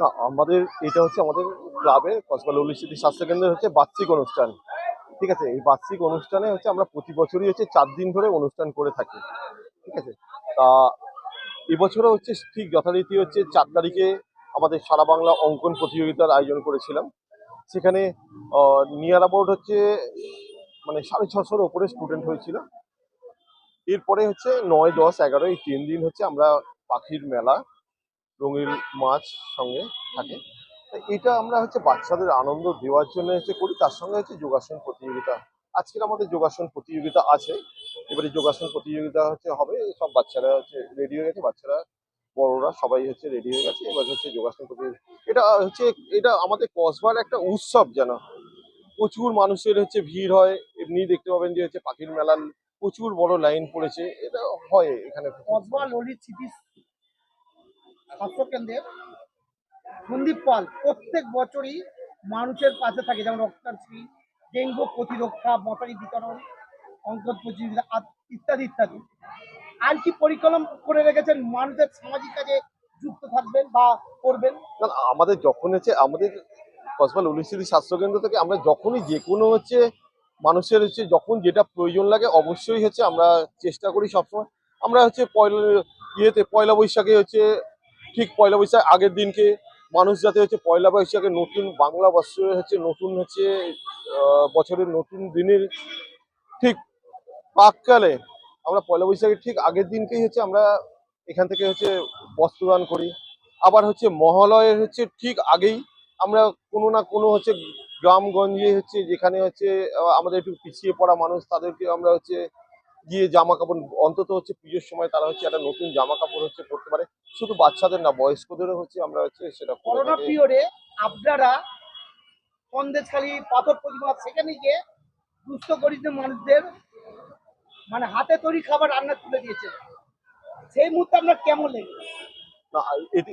না, আমাদের, এটা হচ্ছে আমাদের ক্লাবে কসবা ললিত স্মৃতি স্বাস্থ্যকেন্দ্রের হচ্ছে বার্ষিক অনুষ্ঠান। ঠিক আছে? এই বার্ষিক অনুষ্ঠানে হচ্ছে আমরা প্রতি বছরই হচ্ছে চার দিন ধরে অনুষ্ঠান করে থাকি। ঠিক আছে? তা, এবছরও হচ্ছে ঠিক যথারীতি হচ্ছে চার তারিখে আমাদের সারা বাংলা অঙ্কন প্রতিযোগিতার আয়োজন করেছিলাম। সেখানে নিয়ার অ্যাবাউট হচ্ছে মানে সাড়ে ছশোর ওপরে স্টুডেন্ট হয়েছিল। এরপরে হচ্ছে নয়, দশ, এগারো, এই তিন দিন হচ্ছে আমরা পাখির মেলা রঙিন মাছ সঙ্গে থাকে। এটা আমরা হচ্ছে বাচ্চাদের আনন্দ দেওয়ার জন্য হচ্ছে করি, তার সঙ্গে হচ্ছে যোগাসন প্রতিযোগিতা। আজকের আমাদের যোগাসন প্রতিযোগিতা আছে, এবারে যোগাসন প্রতিযোগিতা হচ্ছে হবে, সব বাচ্চারা হচ্ছে রেডি হয়ে গেছে, বাচ্চারা, বড়রা সবাই হচ্ছে রেডি হয়ে গেছে, এবার হচ্ছে যোগাসন প্রতিযোগিতা। এটা হচ্ছে, এটা আমাদের কসবার একটা উৎসব যেন প্রচুর মানুষের হচ্ছে ভিড় হয়, এমনি দেখতে পাবেন যে হচ্ছে পাখির মেলার প্রচুর বড় লাইন পড়েছে, এটা হয় এখানে। কসবা ললিত স্মৃতি স্বাস্থ্য কেন্দ্রের সন্দীপ পাল প্রত্যেক বছরই মানুষের পাশে থাকে, যেমন রক্তদান ডেঙ্গু প্রতিরক্ষা, মশারি বিতরণ অঙ্ক প্রতিযোগিতা ইত্যাদি ইত্যাদি। আর কি পরিকল্পনা করে রেখেছেন মানুষের সামাজিক কাজে যুক্ত থাকবেন বা করবেন? আমাদের যখন হচ্ছে, আমাদের কসবা ললিতস্মৃতি স্বাস্থ্যকেন্দ্র থেকে আমরা যখনই যে কোনো হচ্ছে মানুষের হচ্ছে যখন যেটা প্রয়োজন লাগে অবশ্যই হচ্ছে আমরা চেষ্টা করি সবসময়। আমরা হচ্ছে পয়লা ইয়েতে, পয়লা বৈশাখে হচ্ছে ঠিক পয়লা বৈশাখ আগের দিনকে মানুষ যাতে হচ্ছে পয়লা বৈশাখে নতুন বাংলা বৎসরে হচ্ছে নতুন হচ্ছে বছরের নতুন দিনের ঠিক পাককালে আমরা পয়লা বৈশাখের ঠিক আগের দিনকেই হচ্ছে আমরা এখান থেকে হচ্ছে বস্ত্রদান করি। আবার হচ্ছে মহালয়ের হচ্ছে ঠিক আগেই আমরা কোনো না কোনো হচ্ছে গ্রামগঞ্জে হচ্ছে যেখানে হচ্ছে আমাদের একটু পিছিয়ে পড়া মানুষ তাদেরকে আমরা হচ্ছে গিয়ে জামা কাপড় অন্তত হচ্ছে পুজোর সময় তারা হচ্ছে একটা নতুন জামা কাপড় হচ্ছে পরতে পারে। শুধু বাচ্চাদের না বয়স্কদেরও হচ্ছে আমরা হচ্ছে সেটা করোনা পিরিয়ডে আপনারা সন্দেশখালী পাথর প্রতিমা সেখানে গিয়ে দুস্থ গরিব মানুষদের মানে হাতে তৈরি খাবার রান্না তুলে দিয়েছে। সেই মুহূর্তে আপনার কেমন লেগেছে? না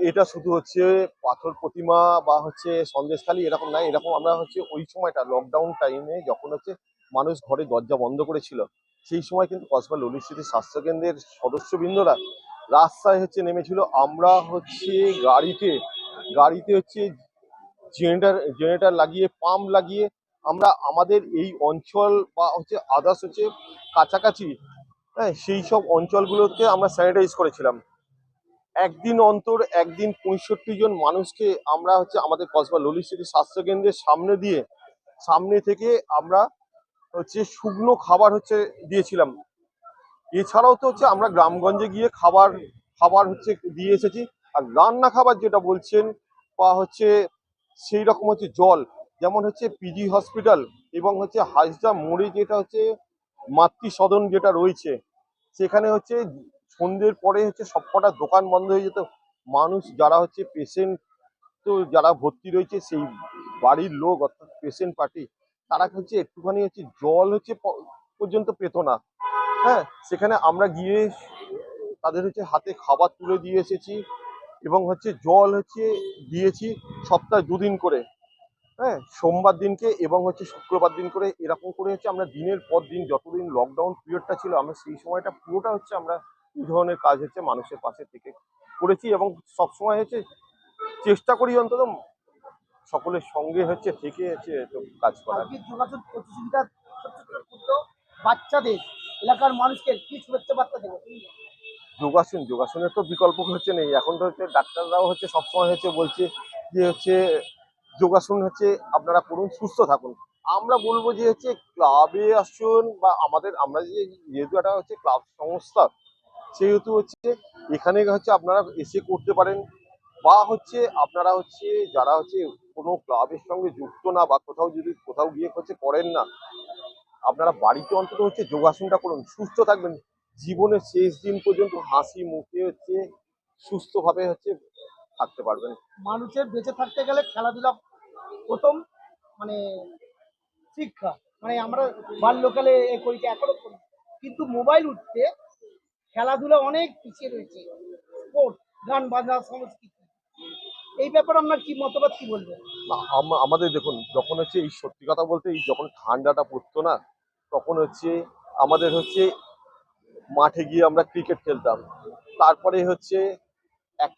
এটা শুধু হচ্ছে পাথর প্রতিমা বা হচ্ছে সন্দেশখালি এরকম নাই এরকম আমরা হচ্ছে ওই সময়টা লকডাউন টাইমে যখন হচ্ছে মানুষ ঘরে দরজা বন্ধ করেছিল সেই সময় কিন্তু কসবা ললিত স্মৃতি স্বাস্থ্যকেন্দ্রের সদস্যবৃন্দরা রাস্তায় হচ্ছে নেমেছিল। আমরা হচ্ছে গাড়িতে গাড়িতে হচ্ছে জেনারেটার জেনারেটার লাগিয়ে, পাম্প লাগিয়ে আমরা আমাদের এই অঞ্চল বা হচ্ছে আদার্স হচ্ছে কাছাকাছি হ্যাঁ সেই সব অঞ্চলগুলোকে আমরা স্যানিটাইজ করেছিলাম। একদিন অন্তর একদিন পঁয়ষট্টি জন মানুষকে আমরা হচ্ছে আমাদের কসবা ললিত স্মৃতি স্বাস্থ্যকেন্দ্রের সামনে দিয়ে, সামনে থেকে আমরা হচ্ছে শুকনো খাবার হচ্ছে দিয়েছিলাম। এছাড়াও তো হচ্ছে আমরা গ্রামগঞ্জে গিয়ে খাবার খাবার হচ্ছে দিয়ে এসেছি। আর রান্না খাবার যেটা বলছেন, বা হচ্ছে সেই রকম হচ্ছে জল, যেমন হচ্ছে পিজি হসপিটাল এবং হচ্ছে হাজদা মোড়ে যেটা হচ্ছে মাতৃ সদন যেটা রয়েছে, সেখানে হচ্ছে সন্ধ্যের পরে হচ্ছে সবকটা দোকান বন্ধ হয়ে যেত। মানুষ যারা হচ্ছে পেশেন্ট তো যারা ভর্তি রয়েছে, সেই বাড়ির লোক অর্থাৎ পেশেন্ট পার্টি তারা হচ্ছে একটুখানি হচ্ছে জল হচ্ছে পর্যন্ত পেত না। হ্যাঁ সেখানে আমরা গিয়ে তাদের হচ্ছে হাতে খাবার তুলে দিয়ে এসেছি এবং হচ্ছে জল হচ্ছে দিয়েছি সপ্তাহে দুদিন করে। হ্যাঁ সোমবার দিনকে এবং হচ্ছে শুক্রবার দিন করে এরকম করে হচ্ছে আমরা দিনের পর দিন যতদিন লকডাউন পিরিয়ডটা ছিল, আমরা সেই সময়টা পুরোটা হচ্ছে আমরা এই ধরনের কাজ হচ্ছে মানুষের পাশে থেকে করেছি এবং সবসময় হচ্ছে চেষ্টা করি অন্তত সকলের সঙ্গে হচ্ছে থেকে হচ্ছে কাজ আজকে যোগাযোগ প্রতিযোগিতা বাচ্চাদের এলাকার মানুষকে কি শুভেচ্ছা বার্তা দেবো? যোগাসন, যোগাসনের তো বিকল্প হচ্ছে নেই। এখন তো হচ্ছে ডাক্তাররাও হচ্ছে সবসময় হচ্ছে বলছে যে হচ্ছে যোগাসন হচ্ছে আপনারা করুন, সুস্থ থাকুন। আমরা বলব যে হচ্ছে ক্লাবে আসুন বা আমাদের, আমরা যে যেহেতু একটা হচ্ছে ক্লাব সংস্থা, সেহেতু হচ্ছে এখানে হচ্ছে আপনারা এসে করতে পারেন। বা হচ্ছে আপনারা হচ্ছে যারা হচ্ছে কোনো ক্লাবের সঙ্গে যুক্ত না বা কোথাও যদি, কোথাও গিয়ে হচ্ছে করেন না আপনারা বাড়িতে অন্তত হচ্ছে যোগাসনটা করুন। সুস্থ থাকবেন। জীবনের শেষ দিন পর্যন্ত হাসি মুখে হচ্ছে সুস্থভাবে হচ্ছে থাকতে পারবেন। মানুষের বেঁচে থাকতে গেলে খেলাধুলা প্রথম মানে শিক্ষা। মানে আমরা বাল্যকালে এ করেছি এখনও করি। কিন্তু মোবাইল উঠতে খেলাধুলা অনেক পিছিয়ে রয়েছে। স্পোর্ট, গান বাজনা, সংস্কৃতি। এই ব্যাপারে আপনার কি মতবাদ, কি বলবেন? আমাদের দেখুন, যখন হচ্ছে এই সত্যি কথা বলতে, এই যখন ঠান্ডাটা পড়তো না, তখন হচ্ছে আমাদের হচ্ছে মাঠে গিয়ে আমরা ক্রিকেট খেলতাম। তারপরে হচ্ছে এক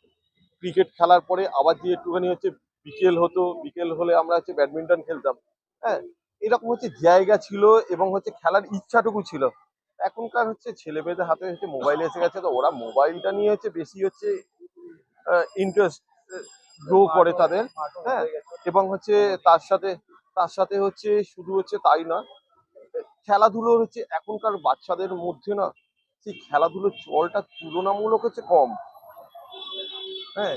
ক্রিকেট খেলার পরে আবার যে একটুখানি হচ্ছে বিকেল হতো, বিকেল হলে আমরা হচ্ছে ব্যাডমিন্টন খেলতাম। হ্যাঁ এরকম হচ্ছে জায়গা ছিল এবং হচ্ছে খেলার ইচ্ছাটুকু ছিল। এখনকার হচ্ছে ছেলেমেয়েদের হাতে হচ্ছে মোবাইল এসে গেছে, তো ওরা মোবাইলটা নিয়ে হচ্ছে বেশি হচ্ছে ইন্টারেস্ট গ্রো করে তাদের হ্যাঁ? এবং হচ্ছে তার সাথে তার সাথে হচ্ছে শুধু হচ্ছে তাই না খেলাধুলো হচ্ছে এখনকার বাচ্চাদের মধ্যে না সেই খেলাধুলোর চলটা তুলনামূলক হচ্ছে কম। হ্যাঁ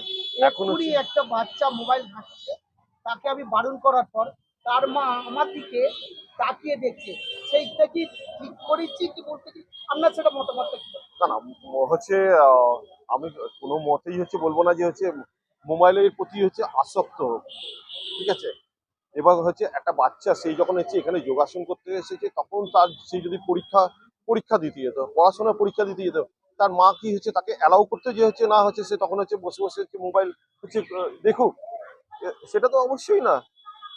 এখন একটা বাচ্চা মোবাইল ঘাঁটছে তাকে আমি বারণ করার পর তার মা আমার দিকে তাকিয়ে দেখছে সেইটা কি ঠিক করেছি কি বলতে কি? আপনার সেটা মতামতটা কি? না না হচ্ছে আমি কোনো মতেই হচ্ছে বলব না যে হচ্ছে মোবাইলের প্রতি হচ্ছে আসক্ত ঠিক আছে? এবার হচ্ছে একটা বাচ্চা সেই যখন হচ্ছে এখানে যোগাসন করতে এসেছে, তখন তার সেই যদি পরীক্ষা পরীক্ষা দিতে যেত, পড়াশোনার পরীক্ষা দিতে যেত, তার মা কি হচ্ছে তাকে অ্যালাউ করতে যে হচ্ছে না হচ্ছে, সে তখন হচ্ছে বসে বসে হচ্ছে মোবাইল হচ্ছে দেখুক সেটা তো অবশ্যই না।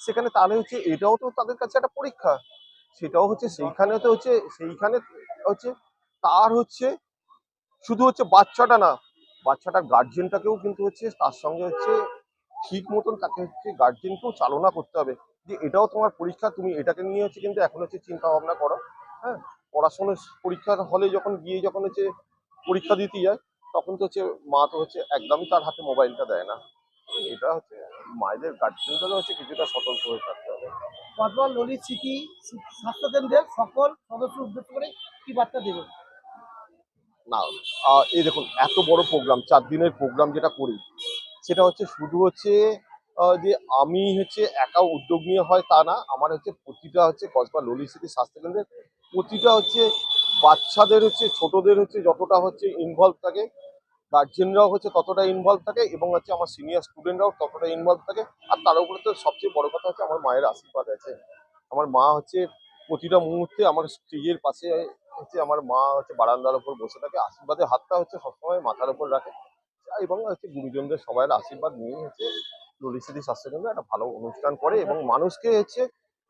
সেখানে তাহলে হচ্ছে এটাও তো তাদের কাছে একটা পরীক্ষা। সেটাও হচ্ছে সেইখানে তো হচ্ছে, সেইখানে হচ্ছে তার হচ্ছে শুধু হচ্ছে বাচ্চাটা না বাচ্চাটার গার্জেনটাকেও কিন্তু হচ্ছে তার সঙ্গে হচ্ছে ঠিক মতন তাকে হচ্ছে গার্জেনকেও চালনা করতে হবে। যে এটাও তোমার পরীক্ষা, তুমি এটাকে নিয়ে হচ্ছে কিন্তু এখন হচ্ছে চিন্তা ভাবনা করো। হ্যাঁ? পড়াশোনার পরীক্ষার হলে যখন গিয়ে যখন হচ্ছে পরীক্ষা দিতে যায়, তখন তো হচ্ছে মা তো হচ্ছে একদমই তার হাতে মোবাইলটা দেয় না। এটা হচ্ছে মায়েদের গার্জেনদেরও হচ্ছে কিছুটা সতর্ক হয়ে থাকতে হবে। বর্তমান ললিত স্মৃতি স্বাস্থ্যকেন্দ্রের সকল সদস্য উদ্দেশ্য করে কি বার্তা দেবেন? না এই দেখুন, এত বড় প্রোগ্রাম চার দিনের প্রোগ্রাম যেটা করি, সেটা হচ্ছে শুধু হচ্ছে যে আমি হচ্ছে একা উদ্যোগ নিয়ে হয় তা না, আমার হচ্ছে প্রতিটা হচ্ছে কসবা ললিত স্মৃতি স্বাস্থ্যকেন্দ্রের প্রতিটা হচ্ছে বাচ্চাদের হচ্ছে, ছোটদের হচ্ছে যতটা হচ্ছে ইনভলভ থাকে গার্জেনরাও হচ্ছে ততটা ইনভলভ থাকে এবং হচ্ছে আমার সিনিয়র স্টুডেন্টরাও ততটা ইনভলভ থাকে, আর তার উপরে তো সবচেয়ে বড় কথা হচ্ছে আমার মায়ের আশীর্বাদ আছে। আমার মা হচ্ছে প্রতিটা মুহূর্তে আমার স্টেজের পাশে হচ্ছে আমার মা হচ্ছে বারান্দার উপর বসে থাকে আশীর্বাদের হাতটা হচ্ছে সবসময় মাথার উপর রাখে। এবং হচ্ছে গুরুজনদের সবাইয়ের আশীর্বাদ নিয়ে হচ্ছে ললিসিটি স্বাস্থ্যকেন্দ্র একটা ভালো অনুষ্ঠান করে এবং মানুষকে হচ্ছে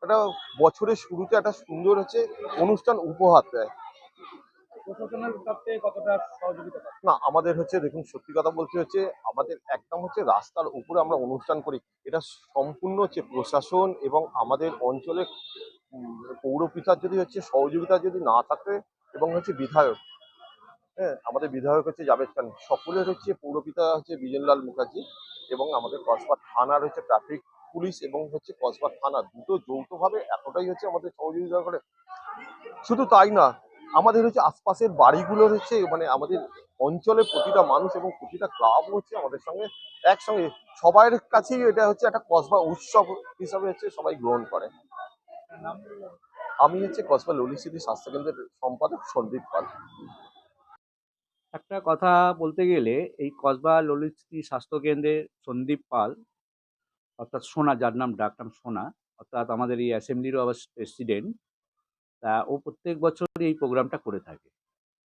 একটা বছরের শুরুতে একটা সুন্দর হচ্ছে অনুষ্ঠান উপহার দেয়। না আমাদের হচ্ছে দেখুন সত্যি কথা বলতে হচ্ছে আমাদের একদম হচ্ছে রাস্তার উপরে আমরা অনুষ্ঠান করি। এটা সম্পূর্ণ হচ্ছে প্রশাসন এবং আমাদের অঞ্চলে পৌরপিতার যদি হচ্ছে সহযোগিতা যদি না থাকে এবং হচ্ছে বিধায়ক হ্যাঁ আমাদের বিধায়ক হচ্ছে জাভেদ খান, সকলের হচ্ছে পৌরপিতা হচ্ছে বিজনলাল মুখার্জি এবং আমাদের কসবা থানার হচ্ছে ট্রাফিক পুলিশ এবং হচ্ছে কসবা থানা দুটো যৌথভাবে এতটাই হচ্ছে আমাদের সহযোগিতা করে। শুধু তাই না, আমাদের হচ্ছে আশপাশের বাড়িগুলোর হচ্ছে মানে আমাদের অঞ্চলে প্রতিটা মানুষ এবং প্রতিটা ক্লাব হচ্ছে আমাদের সঙ্গে একসঙ্গে। সবার কাছেই এটা হচ্ছে একটা কসবা উৎসব হিসাবে হচ্ছে সবাই গ্রহণ করে। আমি হচ্ছে কসবা ললিত স্মৃতি স্বাস্থ্যকেন্দ্রের সম্পাদক সন্দীপ পাল। একটা কথা বলতে গেলে, এই কসবা ললিত স্মৃতি স্বাস্থ্যকেন্দ্রের সন্দীপ পাল, অর্থাৎ সোনা, যার নাম ডাকনাম সোনা, অর্থাৎ আমাদের এই অ্যাসেম্বলিরও আবার প্রেসিডেন্ট, তা ও প্রত্যেক বছর এই প্রোগ্রামটা করে থাকে।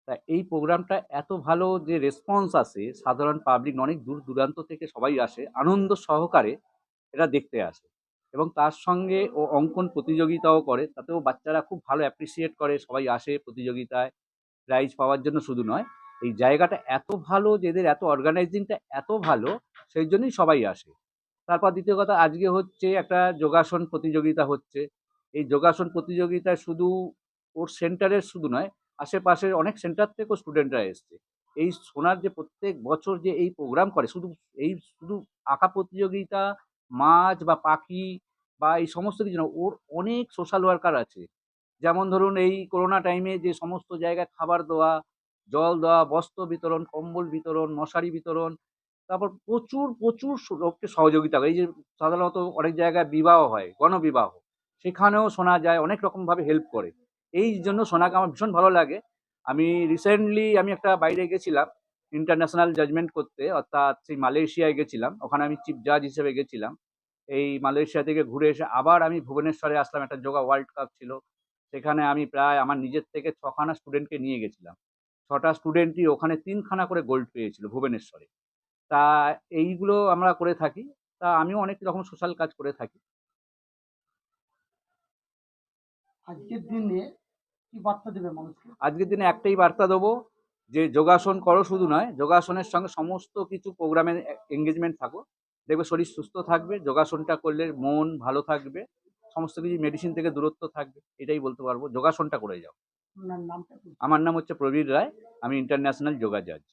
তা এই প্রোগ্রামটা এত ভালো যে রেসপন্স আসে, সাধারণ পাবলিক অনেক দূর দূরান্ত থেকে সবাই আসে, আনন্দ সহকারে এটা দেখতে আসে। এবং তার সঙ্গে ও অঙ্কন প্রতিযোগিতাও করে। তাতেও বাচ্চারা খুব ভালো অ্যাপ্রিসিয়েট করে, সবাই আসে প্রতিযোগিতায়। প্রাইজ পাওয়ার জন্য শুধু নয়, এই জায়গাটা এত ভালো, যে এদের এত অর্গানাইজিংটা এত ভালো, সেই জন্যই সবাই আসে। তারপর দ্বিতীয় কথা, আজকে হচ্ছে একটা যোগাসন প্রতিযোগিতা হচ্ছে। এই যোগাসন প্রতিযোগিতায় শুধু ওর সেন্টারের শুধু নয়, আশেপাশের অনেক সেন্টার থেকেও স্টুডেন্টরা এসছে। এই সোনার যে প্রত্যেক বছর যে এই প্রোগ্রাম করে, শুধু এই শুধু আঁকা প্রতিযোগিতা, মাছ বা পাখি বা এই সমস্ত কিছু না, ওর অনেক সোশ্যাল ওয়ার্কার আছে। যেমন ধরুন এই করোনা টাইমে যে সমস্ত জায়গায় খাবার দেওয়া, জল দেওয়া, বস্ত্র বিতরণ, কম্বল বিতরণ, মশারি বিতরণ, তারপর প্রচুর প্রচুর লোককে সহযোগিতা করে। এই যে সাধারণত অনেক জায়গায় বিবাহ হয়, গণবিবাহ, সেখানেও শোনা যায়, অনেক রকমভাবে হেল্প করে। এই জন্য সোনাকে আমার ভীষণ ভালো লাগে। আমি রিসেন্টলি আমি একটা বাইরে গেছিলাম ইন্টারন্যাশনাল জাজমেন্ট করতে, অর্থাৎ সেই মালয়েশিয়ায় গেছিলাম। ওখানে আমি চিফ জাজ হিসেবে গেছিলাম। এই মালয়েশিয়া থেকে ঘুরে এসে আবার আমি ভুবনেশ্বরে আসলাম একটা যোগা ওয়ার্ল্ড কাপ ছিল। সেখানে আমি প্রায় আমার নিজের থেকে ছখানা স্টুডেন্টকে নিয়ে গেছিলাম। ছটা স্টুডেন্টই ওখানে তিনখানা করে গোল্ড পেয়েছিল ভুবনেশ্বরে। তা এইগুলো আমরা করে থাকি। তা আমিও অনেক রকম সোশ্যাল কাজ করে থাকি। আজকের দিনে কি বার্তা দেবে মানুষকে? আজকের দিনে একটাই বার্তা দেবো যে যোগাসন করো শুধু নয় যোগাসনের সঙ্গে সমস্ত কিছু প্রোগ্রামে এঙ্গেজমেন্ট থাকো দেখবে শরীর সুস্থ থাকবে যোগাসনটা করলে মন ভালো থাকবে সমস্ত কিছু মেডিসিন থেকে দূরত্ব থাকবে এটাই বলতে পারব। যোগাসনটা করে যাও। আমার নাম হচ্ছে প্রবীর রায় আমি ইন্টারন্যাশনাল যোগা জাজ